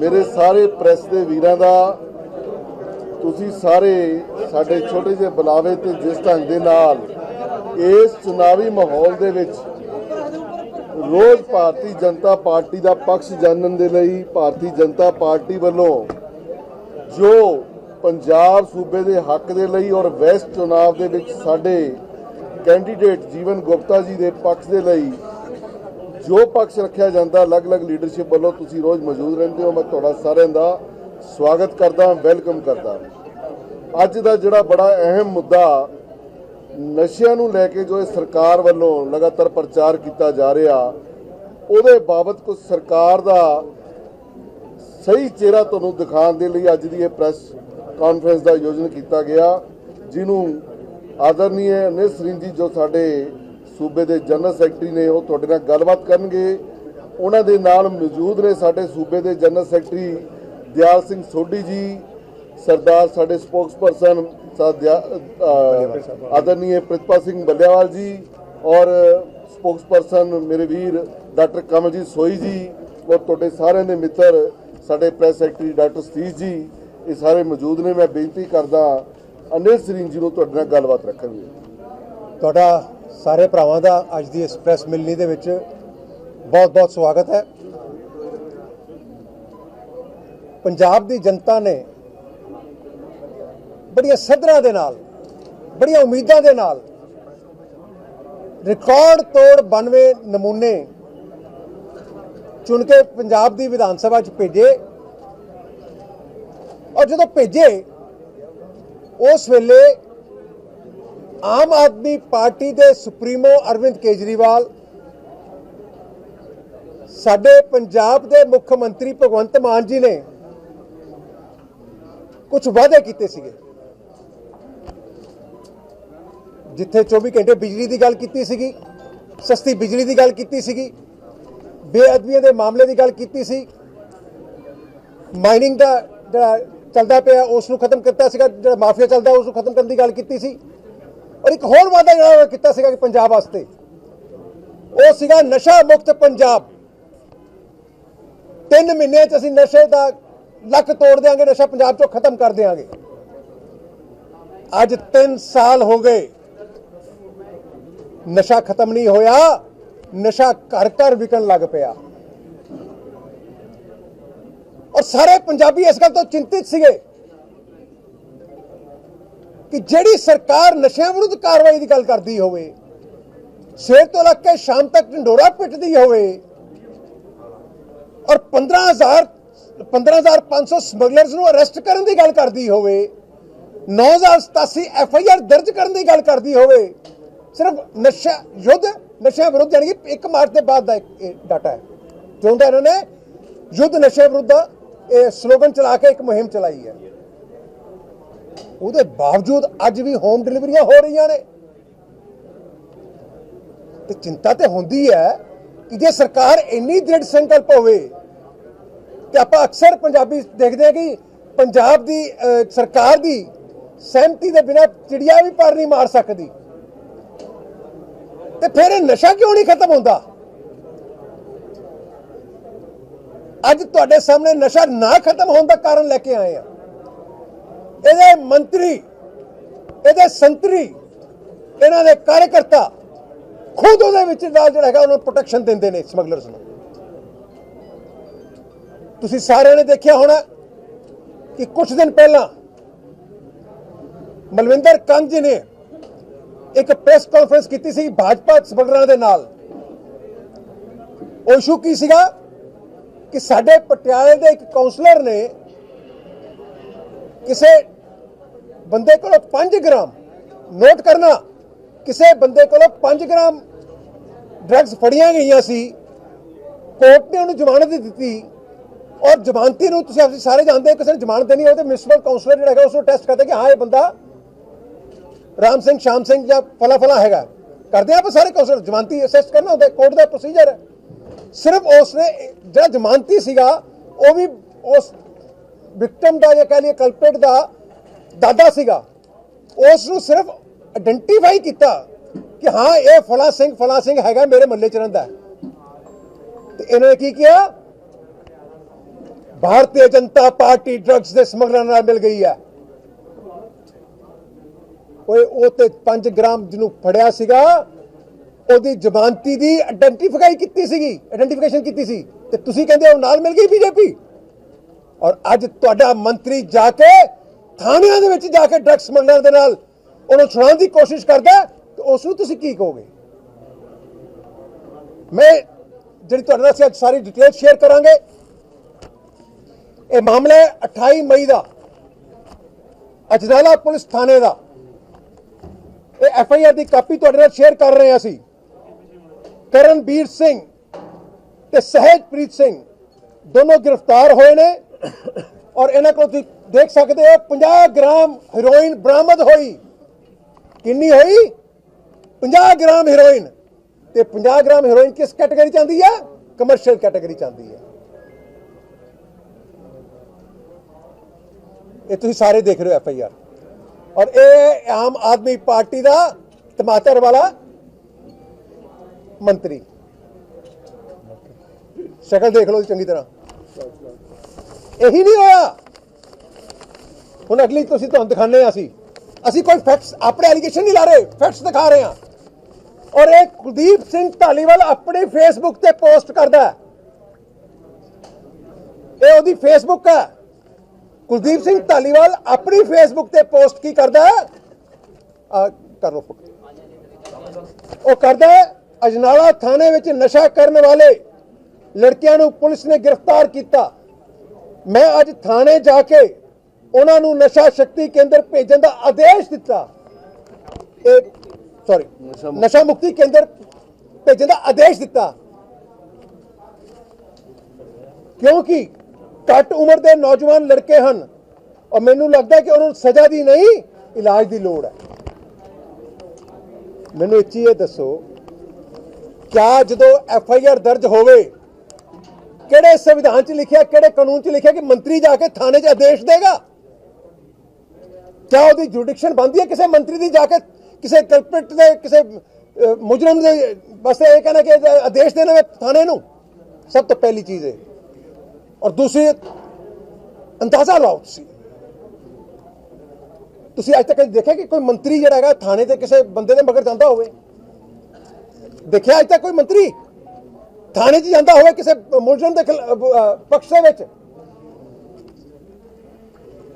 ਮੇਰੇ ਸਾਰੇ ਪ੍ਰੈਸ ਦੇ ਵੀਰਾਂ ਦਾ, ਤੁਸੀਂ ਸਾਰੇ ਸਾਡੇ ਛੋਟੇ ਜਿਹੇ ਬੁਲਾਵੇ ਤੇ ਜਿਸ ਢੰਗ ਦੇ ਨਾਲ ਇਸ ਚੁਣਾਵੀ ਮਾਹੌਲ ਦੇ ਵਿੱਚ ਰੋਜ਼ ਭਾਰਤੀ ਜਨਤਾ ਪਾਰਟੀ ਦਾ ਪਕਸ਼ ਜਾਣਨ ਦੇ ਲਈ ਭਾਰਤੀ ਜਨਤਾ ਪਾਰਟੀ ਵੱਲੋਂ ਜੋ ਪੰਜਾਬ ਸੂਬੇ ਦੇ ਹੱਕ ਦੇ ਲਈ ਔਰ ਵੈਸਟ ਚੁਣਾਵ ਦੇ ਵਿੱਚ ਸਾਡੇ ਕੈਂਡੀਡੇਟ ਜੀਵਨ ਗੁਪਤਾ ਜੀ ਦੇ ਪੱਖ ਦੇ ਲਈ ਜੋ ਪਕਸ਼ ਰੱਖਿਆ ਜਾਂਦਾ, ਅਲੱਗ-ਅਲੱਗ ਲੀਡਰਸ਼ਿਪ ਵੱਲੋਂ ਤੁਸੀਂ ਰੋਜ਼ ਮੌਜੂਦ ਰਹਿੰਦੇ ਹੋ, ਮੈਂ ਤੁਹਾਡਾ ਸਾਰਿਆਂ ਦਾ ਸਵਾਗਤ ਕਰਦਾ ਵੈਲਕਮ ਕਰਦਾ। ਅੱਜ ਦਾ ਜਿਹੜਾ ਬੜਾ ਅਹਿਮ ਮੁੱਦਾ, ਨਸ਼ਿਆਂ ਨੂੰ ਲੈ ਕੇ ਜੋ ਇਹ ਸਰਕਾਰ ਵੱਲੋਂ ਲਗਾਤਾਰ ਪ੍ਰਚਾਰ ਕੀਤਾ ਜਾ ਰਿਹਾ, ਉਹਦੇ ਬਾਬਤ ਕੁਝ ਸਰਕਾਰ ਦਾ ਸਹੀ ਚਿਹਰਾ ਤੁਹਾਨੂੰ ਦਿਖਾਉਣ ਦੇ ਲਈ ਅੱਜ ਦੀ ਇਹ ਪ੍ਰੈਸ ਕਾਨਫਰੰਸ ਦਾ ਆਯੋਜਨ ਕੀਤਾ ਗਿਆ, ਜਿਹਨੂੰ ਆਦਰਨੀय ਨਿਸਰਿੰਗ ਜੀ ਜੋ ਸਾਡੇ ਸੂਬੇ ਦੇ ਜਨਰਲ ਸੈਕਟਰੀ ਨੇ ਉਹ ਤੁਹਾਡੇ ਨਾਲ ਗੱਲਬਾਤ ਕਰਨਗੇ। ਉਹਨਾਂ ਦੇ ਨਾਲ ਮੌਜੂਦ ਨੇ ਸਾਡੇ ਸੂਬੇ ਦੇ ਜਨਰਲ ਸੈਕਟਰੀ ਦਿਆਲ ਸਿੰਘ ਸੋਢੀ ਜੀ, ਸਰਦਾਰ ਸਾਡੇ ਸਪੋਕਸਪਰਸਨ ਆਦਰਨੀय ਪ੍ਰਿਤਪਾ ਸਿੰਘ ਬੱਲਿਆਵਾਲ ਜੀ ਔਰ ਸਪੋਕਸਪਰਸਨ ਮੇਰੇ ਵੀਰ ਡਾਕਟਰ ਕਮਲਜੀਤ ਸੋਈ ਜੀ ਔਰ ਤੁਹਾਡੇ ਸਾਰਿਆਂ ਦੇ ਮਿੱਤਰ ਸਾਡੇ ਪ੍ਰੈਸ ਸੈਕਟਰੀ ਡਾਕਟਰ ਸਤੀਸ਼ ਜੀ, ਇਹ ਸਾਰੇ ਮੌਜੂਦ ਨੇ। ਮੈਂ ਬੇਨਤੀ ਕਰਦਾ, ਅਨਿਲ ਸਰੀਨ ਜੀ ਨੂੰ ਤੁਹਾਡੇ ਨਾਲ ਗੱਲਬਾਤ ਰੱਖਣਗੇ ਤੁਹਾਡਾ ਸਾਰੇ ਭਰਾਵਾਂ ਦਾ ਅੱਜ ਦੀ ਇਸ ਪ੍ਰੈਸ ਮਿਲਣੀ ਦੇ ਵਿੱਚ ਬਹੁਤ-ਬਹੁਤ ਸਵਾਗਤ ਹੈ। ਪੰਜਾਬ ਦੀ ਜਨਤਾ ਨੇ ਬੜੀਆਂ ਸਦਰਾਂ ਦੇ ਨਾਲ, ਬੜੀਆਂ ਉਮੀਦਾਂ ਦੇ ਨਾਲ ਰਿਕਾਰਡ ਤੋੜ 92 ਨਮੂਨੇ ਚੁਣ ਕੇ ਪੰਜਾਬ ਦੀ ਵਿਧਾਨ ਸਭਾ 'ਚ ਭੇਜੇ। ਔਰ ਜਦੋਂ ਭੇਜੇ, ਉਸ ਵੇਲੇ ਆਮ ਆਦਮੀ ਪਾਰਟੀ ਦੇ ਸੁਪਰੀਮੋ ਅਰਵਿੰਦ ਕੇਜਰੀਵਾਲ, ਸਾਡੇ ਪੰਜਾਬ ਦੇ ਮੁੱਖ ਮੰਤਰੀ ਭਗਵੰਤ ਮਾਨ ਜੀ ਨੇ ਕੁਝ ਵਾਅਦੇ ਕੀਤੇ ਸੀਗੇ। ਜਿੱਥੇ 24 ਘੰਟੇ ਬਿਜਲੀ ਦੀ ਗੱਲ ਕੀਤੀ ਸੀਗੀ, ਸਸਤੀ ਬਿਜਲੀ ਦੀ ਗੱਲ ਕੀਤੀ ਸੀਗੀ, ਬੇਅਦਬੀਆਂ ਦੇ ਮਾਮਲੇ ਦੀ ਗੱਲ ਕੀਤੀ ਸੀ, ਮਾਈਨਿੰਗ ਦਾ ਜਿਹੜਾ ਚੱਲਦਾ ਪਿਆ ਉਸ ਨੂੰ ਖਤਮ ਕੀਤਾ ਸੀਗਾ, ਜਿਹੜਾ ਮਾਫੀਆ ਚੱਲਦਾ ਉਸ ਨੂੰ ਖਤਮ ਕਰਨ ਦੀ ਗੱਲ ਕੀਤੀ ਸੀ। ਔਰ ਇੱਕ ਹੋਰ ਵਾਅਦਾ ਜਿਹੜਾ ਕੀਤਾ ਸੀਗਾ ਕਿ ਪੰਜਾਬ ਵਾਸਤੇ, ਉਹ ਸੀਗਾ ਨਸ਼ਾ ਮੁਕਤ ਪੰਜਾਬ। ਤਿੰਨ ਮਹੀਨਿਆਂ 'ਚ ਅਸੀਂ ਨਸ਼ੇ ਦਾ ਲੱਕ ਤੋੜ ਦੇਾਂਗੇ ਨਸ਼ਾ ਪੰਜਾਬ 'ਚੋਂ ਖਤਮ ਕਰ ਦੇਾਂਗੇ ਅੱਜ 3 ਸਾਲ ਹੋ ਗਏ, ਨਸ਼ਾ ਖਤਮ ਨਹੀਂ ਹੋਇਆ, ਨਸ਼ਾ ਘਰ ਘਰ ਵਿਕਣ ਲੱਗ ਪਿਆ। ਔਰ ਸਾਰੇ ਪੰਜਾਬੀ ਇਸ ਗੱਲ ਤੋਂ ਚਿੰਤਿਤ ਸੀਗੇ ਕਿ ਜਿਹੜੀ ਸਰਕਾਰ ਨਸ਼ਿਆਂ ਵਿਰੁੱਧ ਕਾਰਵਾਈ ਦੀ ਗੱਲ ਕਰਦੀ ਹੋਵੇ, ਸਵੇਰ ਤੋਂ ਲੱਗ ਕੇ ਸ਼ਾਮ ਤੱਕ ਢੰਡੋਰਾ ਪਿੱਟਦੀ ਹੋਵੇ, ਔਰ 15000 15500 ਸਮਗਲਰਸ ਨੂੰ ਅਰੈਸਟ ਕਰਨ ਦੀ ਗੱਲ ਕਰਦੀ ਹੋਵੇ 9087 ਐਫ ਆਈ ਆਰ ਦਰਜ ਕਰਨ ਦੀ ਗੱਲ ਕਰਦੀ ਹੋਵੇ, ਸਿਰਫ ਨਸ਼ਾ, ਯੁੱਧ ਨਸ਼ਿਆਂ ਵਿਰੁੱਧ ਯਾਨੀ ਕਿ 1 ਮਾਰਚ ਦੇ ਬਾਅਦ ਦਾ ਇਹ ਡਾਟਾ ਹੈ। ਜਿਉਂ ਇਹਨਾਂ ਨੇ, ਯੁੱਧ ਨਸ਼ੇ ਵਿਰੁੱਧ ਇਹ ਸਲੋਗਨ ਚਲਾ ਕੇ ਇੱਕ ਮੁਹਿੰਮ ਚਲਾਈ ਹੈ। ਉਹਦੇ ਬਾਵਜੂਦ ਅੱਜ ਵੀ ਹੋਮ ਡਿਲੀਵਰੀਆਂ ਹੋ ਰਹੀਆਂ ਨੇ। ਤੇ ਚਿੰਤਾ ਤੇ ਹੁੰਦੀ ਹੈ ਕਿ ਜੇ ਸਰਕਾਰ ਇੰਨੀ ਦ੍ਰਿੜ ਸੰਕਲਪ ਹੋਵੇ, ਤੇ ਆਪਾਂ ਅਕਸਰ ਪੰਜਾਬੀ ਦੇਖਦੇ ਹਾਂ ਕਿ ਪੰਜਾਬ ਦੀ ਸਰਕਾਰ ਦੀ ਸਹਿਮਤੀ ਦੇ ਬਿਨਾਂ ਚਿੜੀਆ ਵੀ ਪਰ ਨਹੀਂ ਮਾਰ ਸਕਦੀ। ਤੇ ਫਿਰ ਇਹ ਨਸ਼ਾ ਕਿਉਂ ਨਹੀਂ ਖਤਮ ਹੁੰਦਾ? ਅੱਜ ਤੁਹਾਡੇ ਸਾਹਮਣੇ ਨਸ਼ਾ ਨਾ ਖਤਮ ਹੋਣ ਦਾ ਕਾਰਨ ਲੈ ਕੇ ਆਏ ਆ ਇਹਦੇ ਮੰਤਰੀ, ਇਹਦੇ ਸੰਤਰੀ, ਇਹਨਾਂ ਦੇ ਕਾਰਜਕਰਤਾ ਖੁਦ ਉਹਦੇ ਵਿੱਚ ਨਾਲ ਜਿਹੜਾ ਹੈਗਾ ਉਹਨਾਂ ਨੂੰ ਪ੍ਰੋਟੈਕਸ਼ਨ ਦਿੰਦੇ ਨੇ ਸਮਗਲਰਸ ਨੂੰ। ਤੁਸੀਂ ਸਾਰਿਆਂ ਨੇ ਦੇਖਿਆ ਹੋਣਾ ਕਿ ਕੁਝ ਦਿਨ ਪਹਿਲਾਂ ਮਲਵਿੰਦਰ ਕੰਗ ਜੀ ਨੇ ਇੱਕ ਪ੍ਰੈਸ ਕਾਨਫਰੰਸ ਕੀਤੀ ਸੀ ਭਾਜਪਾ ਸਮਗਲਰਾਂ ਦੇ ਨਾਲ। ਉਹ ਇਸ਼ੂ ਕੀ ਸੀਗਾ? ਕਿ ਸਾਡੇ ਪਟਿਆਲੇ ਦੇ ਇੱਕ ਕਾਉਂਸਲਰ ਨੇ ਕਿਸੇ ਬੰਦੇ ਕੋਲੋਂ 5 ਗ੍ਰਾਮ ਨੋਟ ਕਰਨਾ, ਕਿਸੇ ਬੰਦੇ ਕੋਲੋਂ 5 ਗ੍ਰਾਮ ਡਰੱਗਸ ਫੜੀਆਂ ਗਈਆਂ ਸੀ, ਕੋਰਟ ਨੇ ਉਹਨੂੰ ਜ਼ਮਾਨਤ ਦਿੱਤੀ ਔਰ ਜ਼ਮਾਨਤੀ ਨੂੰ ਤੁਸੀਂ ਅਸੀਂ ਸਾਰੇ ਜਾਣਦੇ ਹੋ, ਕਿਸੇ ਨੂੰ ਜ਼ਮਾਨਤ ਦੇਣੀ ਹੋਵੇ ਤੇ ਮਿਊਨਿਸਪਲ ਕਾਉਂਸਲਰ ਜਿਹੜਾ ਹੈਗਾ ਉਸ ਨੂੰ ਟੈਸਟ ਕਰਦਾ ਕਿ ਹਾਂ, ਇਹ ਬੰਦਾ ਰਾਮ ਸਿੰਘ, ਸ਼ਾਮ ਸਿੰਘ ਜਾਂ ਫਲਾ ਫਲਾ ਹੈਗਾ। ਕਰਦੇ ਆ ਆਪਾਂ ਸਾਰੇ ਕਾਉਂਸਲਰ ਜ਼ਮਾਨਤੀ ਅਸੈਸ ਕਰਨਾ ਹੁੰਦਾ ਕੋਰਟ ਦਾ ਪ੍ਰੋਸੀਜਰ ਹੈ ਸਿਰਫ ਉਸ ਨੇ ਜਿਹੜਾ ਜ਼ਮਾਨਤੀ ਸੀਗਾ, ਉਹ ਵੀ ਉਸ ਵਿਕਟਮ ਦਾ ਜਾਂ ਕਹ ਲਈਏ ਕਲਪਰੇਟ ਦਾ ਦਾਦਾ ਸੀਗਾ ਉਸ ਨੂੰ ਸਿਰਫ ਆਇਡੈਂਟੀਫਾਈ ਕੀਤਾ ਕਿ ਹਾਂ, ਇਹ ਫਲਾ ਸਿੰਘ ਫਲਾ ਸਿੰਘ ਹੈਗਾ ਮੇਰੇ ਮੱਲੇ ਚ ਰਹਿੰਦਾ ਤੇ ਇਹਨਾਂ ਨੇ ਕੀ ਕੀਤਾ ਭਾਰਤੀ ਜਨਤਾ ਪਾਰਟੀ ਡਰੱਗਸ ਦੇ ਸਮਗਲਰਾਂ ਨਾਲ ਮਿਲ ਗਈ ਹੈ। ਓਏ, ਉਹ ਤੇ 5 ਗ੍ਰਾਮ ਜਿਹਨੂੰ ਫੜਿਆ ਸੀਗਾ, ਉਹਦੀ ਜ਼ਮਾਨਤੀ ਦੀ ਆਇਡੈਂਟੀਫਾਈ ਕੀਤੀ ਸੀਗੀ ਆਇਡੈਂਟੀਫਿਕੇਸ਼ਨ ਕੀਤੀ ਸੀ। ਤੇ ਤੁਸੀਂ ਕਹਿੰਦੇ ਉਹ ਨਾਲ ਮਿਲ ਗਈ ਬੀਜੇਪੀ? ਔਰ ਅੱਜ ਤੁਹਾਡਾ ਮੰਤਰੀ ਜਾ ਕੇ ਥਾਣਿਆਂ ਦੇ ਵਿੱਚ ਜਾ ਕੇ ਡਰੱਗਸ ਮੰਗਣ ਦੇ ਨਾਲ ਉਹਨੂੰ ਛੁਡਾਉਣ ਦੀ ਕੋਸ਼ਿਸ਼ ਕਰਦਾ ਹੈ, ਤੇ ਉਸ ਨੂੰ ਤੁਸੀਂ ਕੀ ਕਹੋਗੇ? ਮੈਂ ਜਿਹੜੀ ਤੁਹਾਡੇ ਨਾਲ ਅਸੀਂ ਅੱਜ ਸਾਰੀ ਡਿਟੇਲ ਸ਼ੇਅਰ ਕਰਾਂਗੇ। ਇਹ ਮਾਮਲਾ ਹੈ 28 ਮਈ ਦਾ। ਅਜਨਾਲਾ ਪੁਲਿਸ ਥਾਣੇ ਦਾ। ਇਹ ਐਫ ਆਈ ਆਰ ਦੀ ਕਾਪੀ ਤੁਹਾਡੇ ਨਾਲ ਸ਼ੇਅਰ ਕਰ ਰਹੇ ਹਾਂ ਅਸੀਂ। ਕਰਨਬੀਰ ਸਿੰਘ ਤੇ ਸਹਿਜਪ੍ਰੀਤ ਸਿੰਘ ਦੋਨੋਂ ਗ੍ਰਿਫਤਾਰ ਹੋਏ ਨੇ। ਔਰ ਇਹਨਾਂ ਕੋਲ ਤੁਸੀਂ ਦੇਖ ਸਕਦੇ ਹੋ 50 ਗ੍ਰਾਮ ਹੀਰੋਇਨ ਬਰਾਮਦ ਹੋਈ। ਕਿੰਨੀ ਹੋਈ? 50 ਗ੍ਰਾਮ ਹੀਰੋਇਨ ਤੇ 50 ਗ੍ਰਾਮ ਹੀਰੋਇਨ ਕਿਸ ਕੈਟਾਗਰੀ ਚ ਆਉਂਦੀ ਹੈ? ਕਮਰਸ਼ੀਅਲ ਕੈਟਾਗਰੀ ਚ ਆਉਂਦੀ ਹੈ। ਇਹ ਤੁਸੀਂ ਸਾਰੇ ਦੇਖ ਰਹੇ ਹੋ ਐਫ ਆਈ ਆਰ ਔਰ ਇਹ ਆਮ ਆਦਮੀ ਪਾਰਟੀ ਦਾ ਟਮਾਟਰ ਵਾਲਾ ਮੰਤਰੀ। ਸ਼ਕਲ ਦੇਖ ਲਓ ਜੀ ਚੰਗੀ ਤਰ੍ਹਾਂ। ਇਹੀ ਨਹੀਂ ਹੋਇਆ। ਹੁਣ ਅਗਲੀ ਤੁਸੀਂ ਤੁਹਾਨੂੰ ਦਿਖਾਣੇ ਆ ਅਸੀਂ। ਅਸੀਂ ਕੋਈ ਫੈਕਟਸ ਆਪਣੇ ਐਲੀਗੇਸ਼ਨ ਨਹੀਂ ਲਾ ਰਹੇ ਫੈਕਟਸ ਦਿਖਾ ਰਹੇ ਹਾਂ। ਔਰ ਇਹ ਕੁਲਦੀਪ ਸਿੰਘ ਢਾਲੀਵਾਲ ਆਪਣੇ ਫੇਸਬੁੱਕ ਤੇ ਪੋਸਟ ਕਰਦਾ ਹੈ। ਇਹ ਉਹਦੀ ਫੇਸਬੁੱਕ ਹੈ। ਕੁਲਦੀਪ ਸਿੰਘ ਢਾਲੀਵਾਲ ਆਪਣੀ ਫੇਸਬੁੱਕ ਤੇ ਪੋਸਟ ਕੀ ਕਰਦਾ ਆ, ਕਰ ਲਓ ਉਹ ਕਰਦਾ ਅਜਨਾਲਾ ਥਾਣੇ ਵਿੱਚ ਨਸ਼ਾ ਕਰਨ ਵਾਲੇ ਲੜਕਿਆਂ ਨੂੰ ਪੁਲਿਸ ਨੇ ਗ੍ਰਿਫਤਾਰ ਕੀਤਾ। ਮੈਂ ਅੱਜ ਥਾਣੇ ਜਾ ਕੇ ਉਹਨਾਂ ਨੂੰ ਨਸ਼ਾ ਸ਼ਕਤੀ ਕੇਂਦਰ ਭੇਜਣ ਦਾ ਆਦੇਸ਼ ਦਿੱਤਾ। ਇਹ ਸੌਰੀ ਨਸ਼ਾ ਮੁਕਤੀ- ਕੇਂਦਰ ਭੇਜਣ ਦਾ ਆਦੇਸ਼ ਦਿੱਤਾ। ਕਿਉਂਕਿ ਘੱਟ ਉਮਰ ਦੇ ਨੌਜਵਾਨ ਲੜਕੇ ਹਨ ਔਰ ਮੈਨੂੰ ਲੱਗਦਾ ਕਿ ਉਹਨਾਂ ਨੂੰ ਸਜ਼ਾ ਦੀ ਨਹੀਂ ਇਲਾਜ ਦੀ ਲੋੜ ਹੈ। ਮੈਨੂੰ ਇੱਕ ਚੀਜ਼ ਇਹ ਦੱਸੋ ਕਿਆ ਜਦੋਂ ਐਫ ਆਈ ਆਰ ਦਰਜ ਹੋਵੇ ਕਿਹੜੇ ਸੰਵਿਧਾਨ 'ਚ ਲਿਖਿਆ, ਕਿਹੜੇ ਕਾਨੂੰਨ 'ਚ ਲਿਖਿਆ ਕਿ ਮੰਤਰੀ ਜਾ ਕੇ ਥਾਣੇ 'ਚ ਆਦੇਸ਼ ਦੇਗਾ? ਕਿਆ ਉਹਦੀ ਜੁਡੀਕਸ਼ਨ ਬਣਦੀ ਹੈ ਕਿਸੇ ਮੰਤਰੀ ਦੀ ਜਾ ਕੇ? ਕਿਸੇ ਕਲਪਿਟ ਦੇ, ਕਿਸੇ ਮੁਜਰਮ ਦੇ ਬਸ ਇਹ ਕਹਿਣਾ ਕਿ ਆਦੇਸ਼ ਦੇਣਾ ਹੈ ਥਾਣੇ ਨੂੰ। ਸਭ ਤੋਂ ਪਹਿਲੀ ਚੀਜ਼ ਹੈ ਔਰ ਦੂਸਰੀ, ਅੰਦਾਜ਼ਾ ਲਾਓ ਤੁਸੀਂ। ਤੁਸੀਂ ਅੱਜ ਤੱਕ ਦੇਖਿਆ ਕਿ ਕੋਈ ਮੰਤਰੀ ਜਿਹੜਾ ਹੈਗਾ, ਥਾਣੇ ਤੇ ਕਿਸੇ ਬੰਦੇ ਦੇ ਮਗਰ ਜਾਂਦਾ ਹੋਵੇ? ਦੇਖਿਆ ਅੱਜ ਤੱਕ ਕੋਈ ਮੰਤਰੀ? ਥਾਣੇ 'ਚ ਜਾਂਦਾ ਹੋਵੇ ਕਿਸੇ ਮੁਲਜ਼ਮ ਦੇ ਖਿਲਾ- ਅਹ, ਅਹ, ਪਕਸ਼ ਦੇ ਵਿੱਚ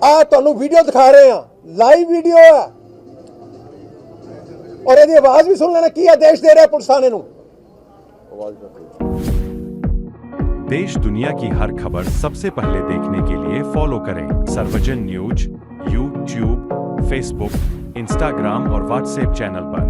ਆ ਤੁਹਾਨੂੰ ਵੀਡੀਓ ਦਿਖਾ ਰਹੇ ਆ ਲਾਈਵ ਵੀਡੀਓ ਆ ਔਰ ਇਹਦੀ ਆਵਾਜ਼ ਵੀ ਸੁਣ ਲੈਣਾ ਕੀ ਆਦੇਸ਼ ਦੇ ਰਿਹਾ ਪੁਲਿਸ ਥਾਣੇ ਨੂੰ ਆਵਾਜ਼ ਕਰ देश दुनिया की हर खबर सबसे पहले देखने के लिए फॉलो करें Sarvajan news YouTube Facebook Instagram और व्हाट्सएप चैनल पर